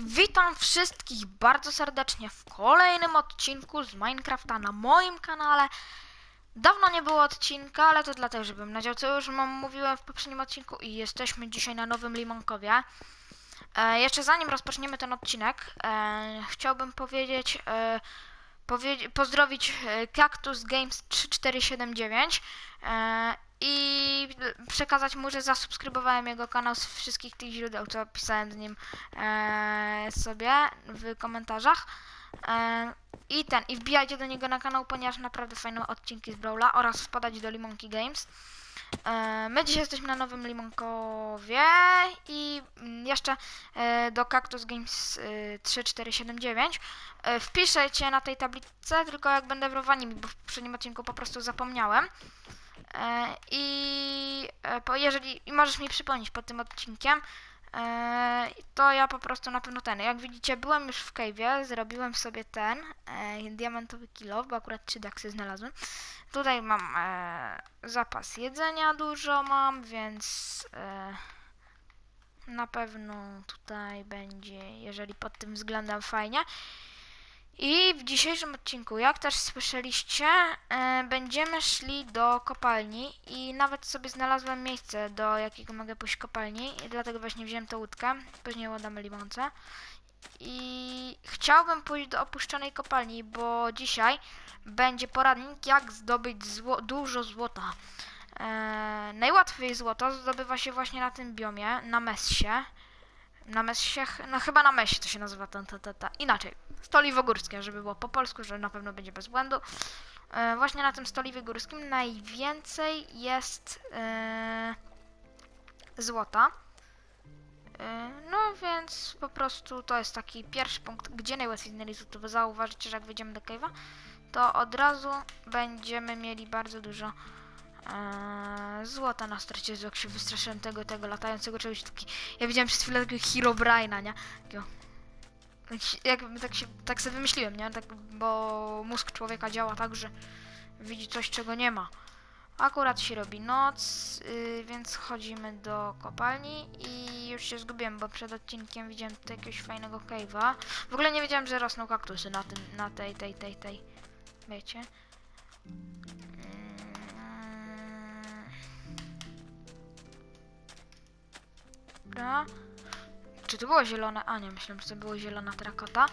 Witam wszystkich bardzo serdecznie w kolejnym odcinku z Minecrafta na moim kanale. Dawno nie było odcinka, ale to dlatego, że bym nadział, co już mam mówiłem w poprzednim odcinku i jesteśmy dzisiaj na Nowym Limonkowie. E, jeszcze zanim rozpoczniemy ten odcinek, e, chciałbym powiedzieć, e, pozdrowić e, Cactus Games 3479 e, i przekazać mu, że zasubskrybowałem jego kanał z wszystkich tych źródeł, co pisałem z nim e, sobie w komentarzach. E, I ten, i wbijajcie do niego na kanał, ponieważ naprawdę fajne odcinki z Brawla oraz wpadać do Limonki Games. E, my dzisiaj jesteśmy na nowym Limonkowie i mm, jeszcze e, do Cactus Games e, 3479. E, wpiszecie na tej tablicy, tylko jak będę w Rowanimi, bo w poprzednim odcinku po prostu zapomniałem. E, I e, jeżeli i możesz mi przypomnieć pod tym odcinkiem, e, to ja po prostu na pewno ten. Jak widzicie, byłem już w cave'ie, zrobiłem sobie ten diamentowy kilo, bo akurat trzy daksy znalazłem. Tutaj mam zapas jedzenia dużo mam, więc na pewno tutaj będzie, jeżeli pod tym względem fajnie. I w dzisiejszym odcinku, jak też słyszeliście, e, będziemy szli do kopalni i nawet sobie znalazłem miejsce, do jakiego mogę pójść kopalni i dlatego właśnie wziąłem tę łódkę, później oddamy limonce. I chciałbym pójść do opuszczonej kopalni, bo dzisiaj będzie poradnik, jak zdobyć zło dużo złota. E, najłatwiej złoto zdobywa się właśnie na tym biomie, na Messie. Na Messie, no chyba na Messie to się nazywa ta, ta, ta. Inaczej, Stoliwo Górskie, żeby było po polsku, że na pewno będzie bez błędu. E, właśnie na tym Stoliwie Górskim najwięcej jest e, złota. E, no więc po prostu to jest taki pierwszy punkt, gdzie najłatwiej znaleźć złoto. Bo zauważycie, że jak wejdziemy do cave'a, to od razu będziemy mieli bardzo dużo złota na stracie. Jak się wystraszyłem tego, tego latającego czegoś taki. Ja widziałem przez chwilę takiego Herobrine'a, nie? Takiego tak, jak, tak, się, tak sobie wymyśliłem, nie? Tak, bo mózg człowieka działa tak, że widzi coś, czego nie ma. Akurat się robi noc, yy, więc chodzimy do kopalni i już się zgubiłem, bo przed odcinkiem widziałem tutaj jakiegoś fajnego cave'a. W ogóle nie wiedziałem, że rosną kaktusy na tym, na tej, tej, tej, tej, wiecie. Dobra. Czy to było zielone? A nie, myślałem, że to było zielona terakota.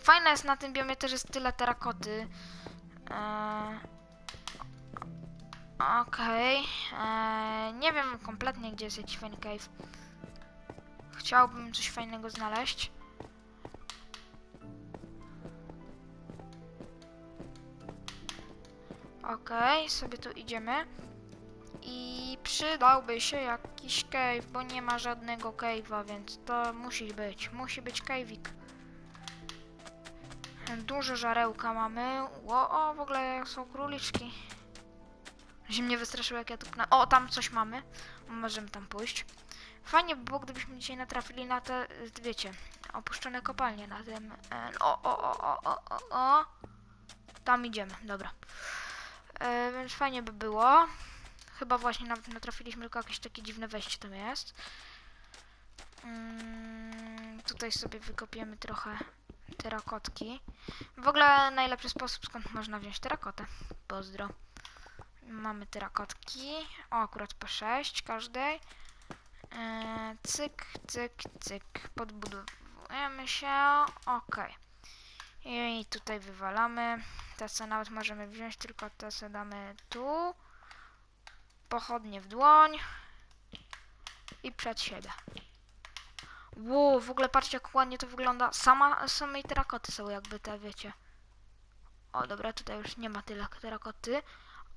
Fajne jest na tym biomie też jest tyle terakoty. Eee, Okej. Eee, nie wiem kompletnie, gdzie jest jakiś fajny cave. Chciałbym coś fajnego znaleźć. Okej, sobie tu idziemy. I przydałby się jakiś cave, bo nie ma żadnego cave'a, więc to musi być. Musi być cave'ik. Dużo żarełka mamy. Ło, o, w ogóle są króliczki. Że mnie wystraszyło, jak ja tu... pnę- O, tam coś mamy. Możemy tam pójść. Fajnie by było, gdybyśmy dzisiaj natrafili na te, wiecie, opuszczone kopalnie na tym... e, O, o, o, o, o, o, o. Tam idziemy, dobra. E, więc fajnie by było. Chyba właśnie nawet natrafiliśmy, tylko jakieś takie dziwne wejście tam jest. Mm, tutaj sobie wykopiemy trochę terakotki. W ogóle najlepszy sposób, skąd można wziąć terakotę. Pozdro. Mamy terakotki. O, akurat po 6 każdej. E, cyk, cyk, cyk. Podbudowujemy się. Okej. I tutaj wywalamy. Te co nawet możemy wziąć, tylko te co damy tu pochodnie w dłoń i przed siebie. Wow, w ogóle patrzcie jak ładnie to wygląda. Sama, samej terakoty są jakby te, wiecie. O, dobra, tutaj już nie ma tyle terakoty,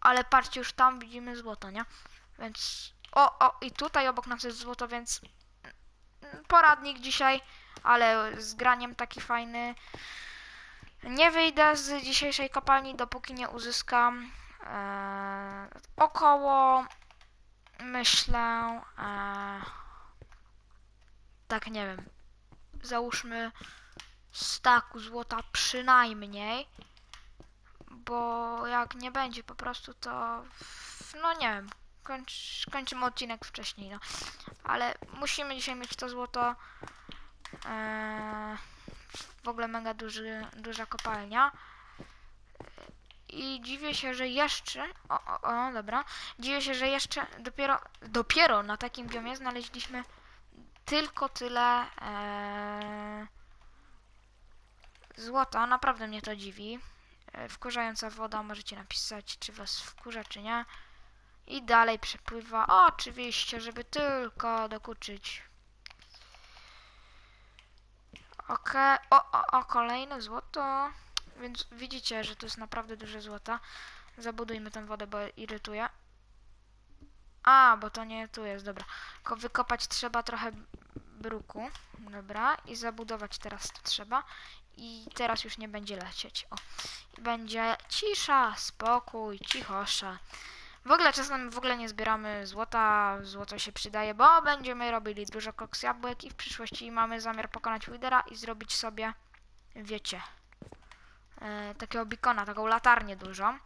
ale patrzcie, już tam widzimy złoto, nie? Więc, o, o, i tutaj obok nas jest złoto, więc poradnik dzisiaj, ale z graniem taki fajny. Nie wyjdę z dzisiejszej kopalni, dopóki nie uzyskam e, około, myślę, e, tak nie wiem, załóżmy staku złota przynajmniej, bo jak nie będzie po prostu to, no nie wiem, kończ, kończymy odcinek wcześniej, no, ale musimy dzisiaj mieć to złoto Eee, w ogóle mega duży, duża kopalnia. I dziwię się, że jeszcze. O, o, o, dobra. Dziwię się, że jeszcze dopiero, dopiero na takim biomie znaleźliśmy tylko tyle eee, złota. Naprawdę mnie to dziwi. E, Wkurzająca woda, możecie napisać, czy was wkurza, czy nie. I dalej przepływa. Oczywiście, żeby tylko dokuczyć. Okej, o, o, o, kolejne złoto. Więc widzicie, że to jest naprawdę dużo złota. Zabudujmy tę wodę, bo irytuje. A, bo to nie tu jest, dobra. Tylko wykopać trzeba trochę bruku. Dobra, i zabudować teraz to trzeba. I teraz już nie będzie lecieć. O. I będzie cisza, spokój, cichosza. W ogóle czasem w ogóle nie zbieramy złota, złoto się przydaje, bo będziemy robili dużo koks jabłek i w przyszłości mamy zamiar pokonać Widera i zrobić sobie, wiecie, e, takiego bikona, taką latarnię dużą,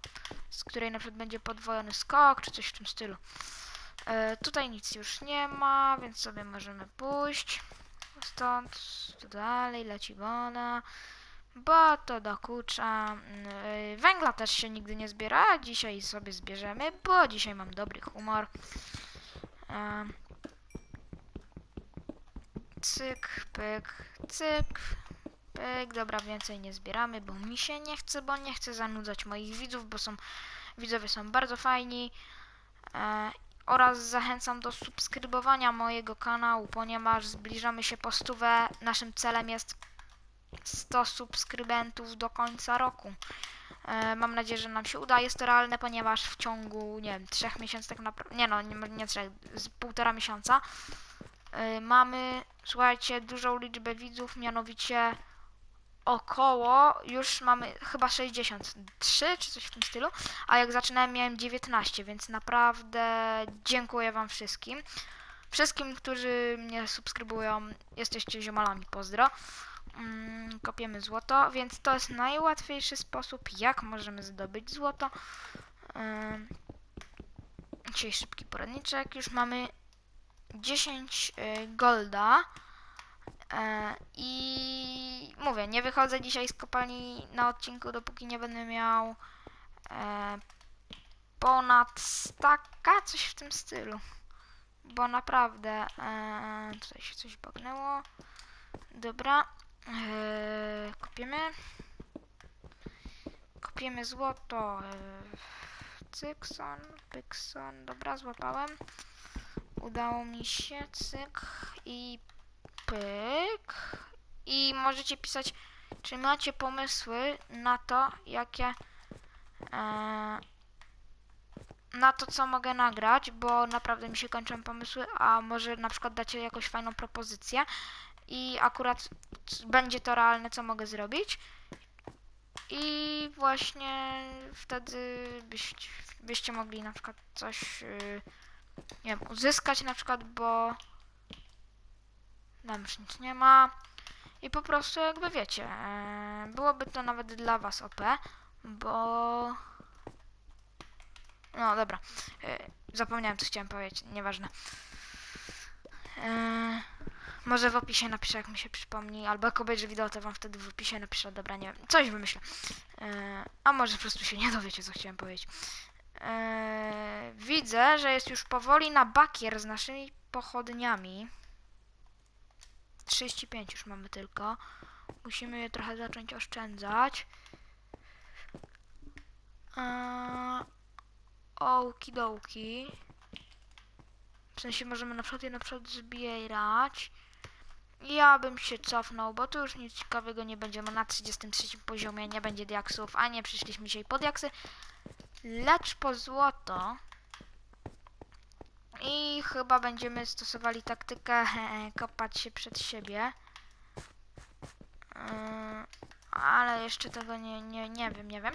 z której na przykład będzie podwojony skok, czy coś w tym stylu. E, tutaj nic już nie ma, więc sobie możemy pójść. Stąd, tu dalej, leci woda. Bo to dokucza. Mm, y, Węgla też się nigdy nie zbiera, dzisiaj sobie zbierzemy, bo dzisiaj mam dobry humor. Em, Cyk, pyk, cyk, pyk. Dobra, więcej nie zbieramy, bo mi się nie chce, bo nie chcę zanudzać moich widzów, bo są widzowie są bardzo fajni. E, oraz zachęcam do subskrybowania mojego kanału, ponieważ zbliżamy się po stówę. Naszym celem jest 100 subskrybentów do końca roku. E, mam nadzieję, że nam się uda. Jest to realne, ponieważ w ciągu, nie wiem, trzech miesięcy tak naprawdę, nie no, nie, nie trzech, z półtora miesiąca e, mamy, słuchajcie, dużą liczbę widzów, mianowicie około, już mamy chyba 63 czy coś w tym stylu, a jak zaczynałem miałem 19, więc naprawdę dziękuję wam wszystkim. Wszystkim, którzy mnie subskrybują, jesteście ziomalami, pozdro. Mm, kopiemy złoto, więc to jest najłatwiejszy sposób, jak możemy zdobyć złoto. Ym, Dzisiaj szybki poradniczek. Już mamy 10 y, golda. E, I mówię, nie wychodzę dzisiaj z kopalni na odcinku, dopóki nie będę miał e, ponad staka, coś w tym stylu. Bo naprawdę e, tutaj się coś bagnęło. Dobra, kopiemy. Kopiemy złoto. Cykson, pykson. Dobra, złapałem. Udało mi się, cyk i pyk. I możecie pisać, czy macie pomysły na to, jakie. E, na to, co mogę nagrać, bo naprawdę mi się kończą pomysły, a może na przykład dacie jakąś fajną propozycję i akurat będzie to realne, co mogę zrobić. I właśnie wtedy byście, byście mogli na przykład coś, yy, nie wiem, uzyskać na przykład, bo tam już nic nie ma. I po prostu jakby wiecie, yy, byłoby to nawet dla was OP, bo... No dobra, yy, zapomniałem co chciałem powiedzieć, nieważne. Yy, może w opisie napiszę, jak mi się przypomni, albo jak obejrzę wideo, to wam wtedy w opisie napiszę, dobra, nie wiem, coś wymyślę. A może po prostu się nie dowiecie, co chciałem powiedzieć. Widzę, że jest już powoli na bakier z naszymi pochodniami. 35 już mamy tylko. Musimy je trochę zacząć oszczędzać. Yy, Okidoki. W sensie możemy na przykład je na przykład zbierać. Ja bym się cofnął, bo tu już nic ciekawego nie będzie. Na 33 poziomie nie będzie diaksów, a nie przyszliśmy dzisiaj po diaksy, lecz po złoto. I chyba będziemy stosowali taktykę kopać się przed siebie. Yy, ale jeszcze tego nie, nie, nie wiem, nie wiem.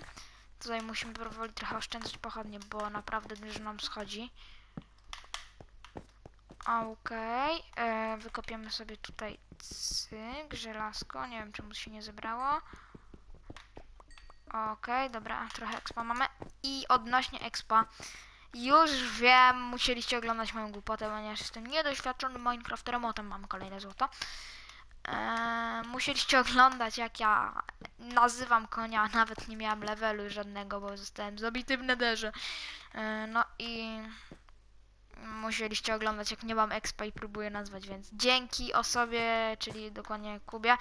Tutaj musimy powoli trochę oszczędzać pochodnie, bo naprawdę dużo nam schodzi. Okej, okay. wykopiemy sobie tutaj cyk, żelazko, nie wiem czemu się nie zebrało. Okej, okay, dobra, trochę expa mamy. I odnośnie expa, już wiem, musieliście oglądać moją głupotę, ponieważ jestem niedoświadczonym Minecrafterem, o tam mamy kolejne złoto. Eee, musieliście oglądać jak ja nazywam konia, nawet nie miałam levelu żadnego, bo zostałem zabity w nederze. E, No i musieliście oglądać jak nie mam expa i próbuję nazwać, więc dzięki osobie, czyli dokładnie Kubie,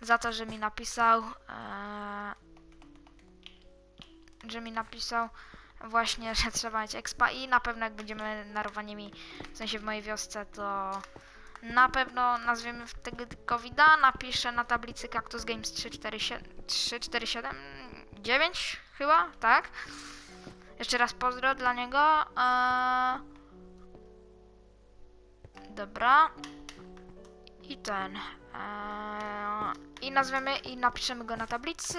za to, że mi napisał, e, że mi napisał właśnie, że trzeba mieć expa i na pewno jak będziemy na Rowaniemi, w sensie w mojej wiosce, to na pewno nazwiemy tego covida, napiszę na tablicy Cactus Games 347, 347 9 chyba, tak? Jeszcze raz pozdro dla niego. Eee... Dobra. I ten. Eee... I nazwiemy i napiszemy go na tablicy.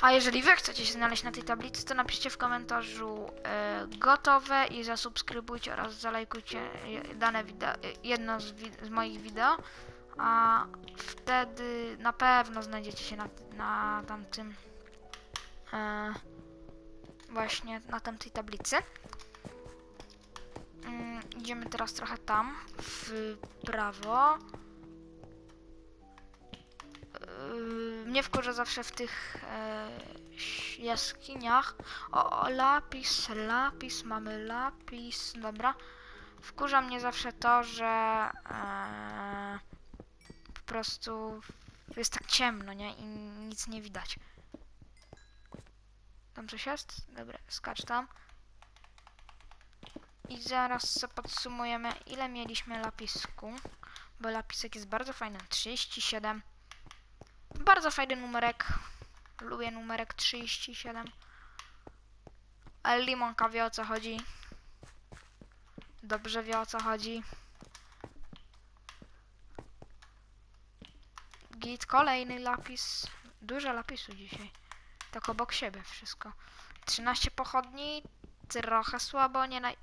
A jeżeli wy chcecie się znaleźć na tej tablicy, to napiszcie w komentarzu e, gotowe i zasubskrybujcie oraz zalajkujcie je- dane wideo, jedno z, wi- z moich wideo. A wtedy na pewno znajdziecie się na, na tamtym e, właśnie na tamtej tablicy. Mm, idziemy teraz trochę tam, w prawo. Yy, mnie wkurza zawsze w tych e, jaskiniach. O, o, lapis, lapis, mamy lapis, dobra. Wkurza mnie zawsze to, że e, po prostu jest tak ciemno, nie? I nic nie widać. Tam coś jest? Dobra, skacz tam. I zaraz podsumujemy, ile mieliśmy lapisku. Bo lapisek jest bardzo fajny. 37. Bardzo fajny numerek. Lubię numerek 37. Ale limonka wie o co chodzi. Dobrze wie o co chodzi. Git, kolejny lapis. Dużo lapisu dzisiaj. Tak obok siebie wszystko. 13 pochodni. Trochę słabo, nie naj...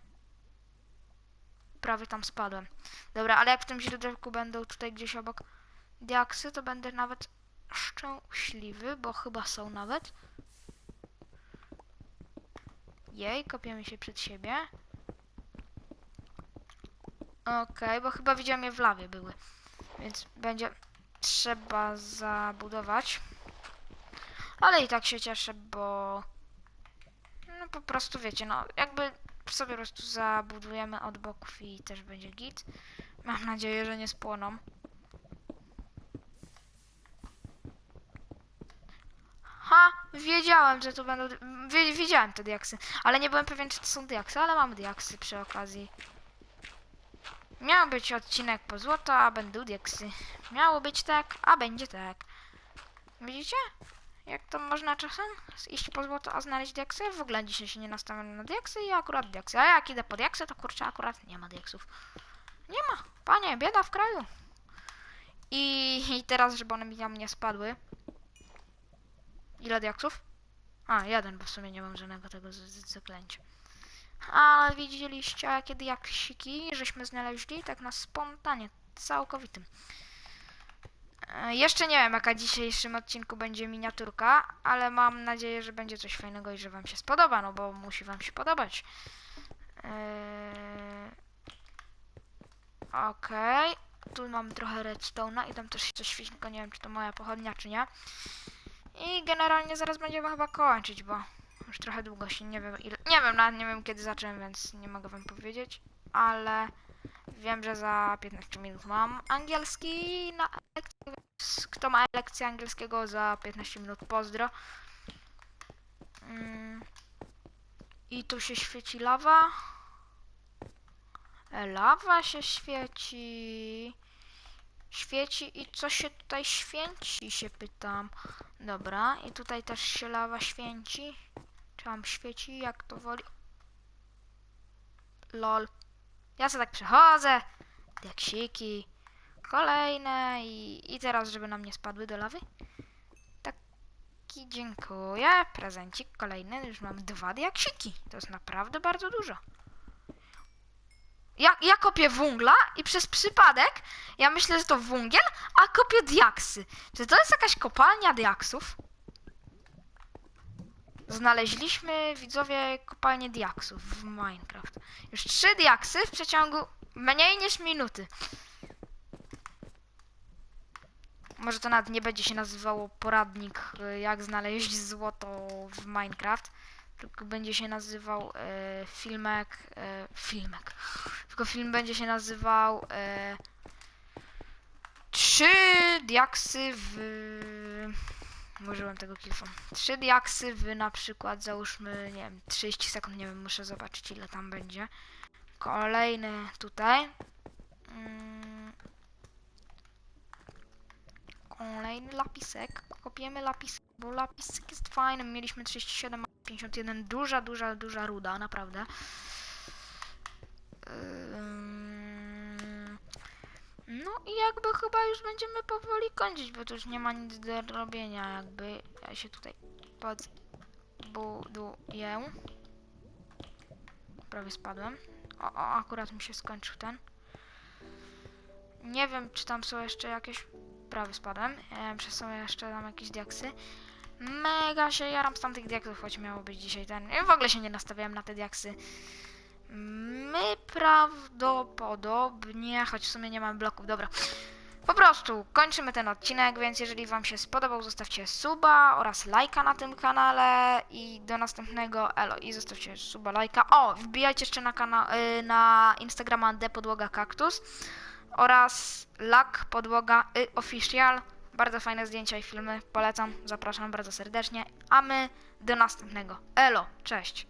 Prawie tam spadłem. Dobra, ale jak w tym źródełku będą tutaj gdzieś obok diaksy, to będę nawet szczęśliwy, bo chyba są nawet. Jej, kopiemy się przed siebie. Okej, bo chyba widziałem je w lawie były. Więc będzie trzeba zabudować. Ale i tak się cieszę, bo no po prostu wiecie, no jakby sobie po prostu zabudujemy od boków i też będzie git. Mam nadzieję, że nie spłoną. Ha! Wiedziałem, że to będą... Wie, wiedziałem te diaksy, ale nie byłem pewien, czy to są diaksy, ale mam diaksy przy okazji. Miał być odcinek po złoto, a będą diaksy. Miało być tak, a będzie tak. Widzicie? Jak to można czasem iść po złoto, a znaleźć diaksy? W ogóle dzisiaj się nie nastawiam na diaksy i akurat diaksy. A jak idę po diaksy, to kurczę, akurat nie ma diaksów. Nie ma. Panie, bieda w kraju. I, i teraz, żeby one mi tam nie spadły. Ile diaksów? A, jeden, bo w sumie nie mam żadnego tego zaklęcia. Ale widzieliście, jakie diaksiki żeśmy znaleźli? Tak na spontanie, całkowitym. E, Jeszcze nie wiem, jaka w dzisiejszym odcinku będzie miniaturka, ale mam nadzieję, że będzie coś fajnego i że wam się spodoba, no bo musi wam się podobać. Eee... Okej, tu mamy trochę redstone'a i tam też coś świeci, tylko nie wiem, czy to moja pochodnia, czy nie. I generalnie zaraz będziemy chyba kończyć, bo już trochę długo się nie wiem ile. Nie wiem, nawet nie wiem kiedy zacząłem, więc nie mogę wam powiedzieć, ale wiem, że za 15 minut mam angielski na lekcji, więc kto ma lekcję angielskiego za 15 minut pozdro. Mm. I tu się świeci lawa. E, Lawa się świeci. Świeci i co się tutaj święci, się pytam. Dobra, i tutaj też się lawa święci. Czy tam świeci, jak to woli? Lol. Ja sobie tak przechodzę. Diaksiki. Kolejne i, i teraz, żeby nam nie spadły do lawy. Taki dziękuję. Prezencik kolejny. Już mam dwa diaksiki. To jest naprawdę bardzo dużo. Ja, ja kopię wungla i przez przypadek ja myślę, że to wungiel, a kopię diaksy. Czy to jest jakaś kopalnia diaksów? Znaleźliśmy, widzowie, kopalnię diaksów w Minecraft. Już trzy diaksy w przeciągu mniej niż minuty. Może to nawet nie będzie się nazywało poradnik, y, jak znaleźć złoto w Minecraft, tylko będzie się nazywał y, filmek, y, filmek, tylko film będzie się nazywał y, trzy diaksy w... Użyłem tego kilfa. Trzy diaksy w na przykład załóżmy, nie wiem, 30 sekund, nie wiem, muszę zobaczyć ile tam będzie. Kolejny tutaj. Mm. Kolejny lapisek. Kopiemy lapisek, bo lapisek jest fajny. Mieliśmy 37, a 51. Duża, duża, duża ruda, naprawdę. No i jakby chyba już będziemy powoli kończyć, bo tu już nie ma nic do robienia, jakby. Ja się tutaj podbuduję. Prawie spadłem. O, o, akurat mi się skończył ten. Nie wiem, czy tam są jeszcze jakieś... Prawie spadłem. Wiem, czy są jeszcze tam jakieś diaksy. Mega się jaram z tamtych diaksów, choć miało być dzisiaj ten... Ja w ogóle się nie nastawiałem na te diaksy. My prawdopodobnie... Choć w sumie nie mam bloków, dobra. Po prostu kończymy ten odcinek, więc jeżeli Wam się spodobał, zostawcie suba oraz lajka na tym kanale i do następnego elo i zostawcie suba, lajka. O, wbijajcie jeszcze na, kana- y, na Instagrama D Podłoga Kaktus oraz Lak Podłoga y, Official. Bardzo fajne zdjęcia i filmy, polecam, zapraszam bardzo serdecznie, a my do następnego. Elo, cześć!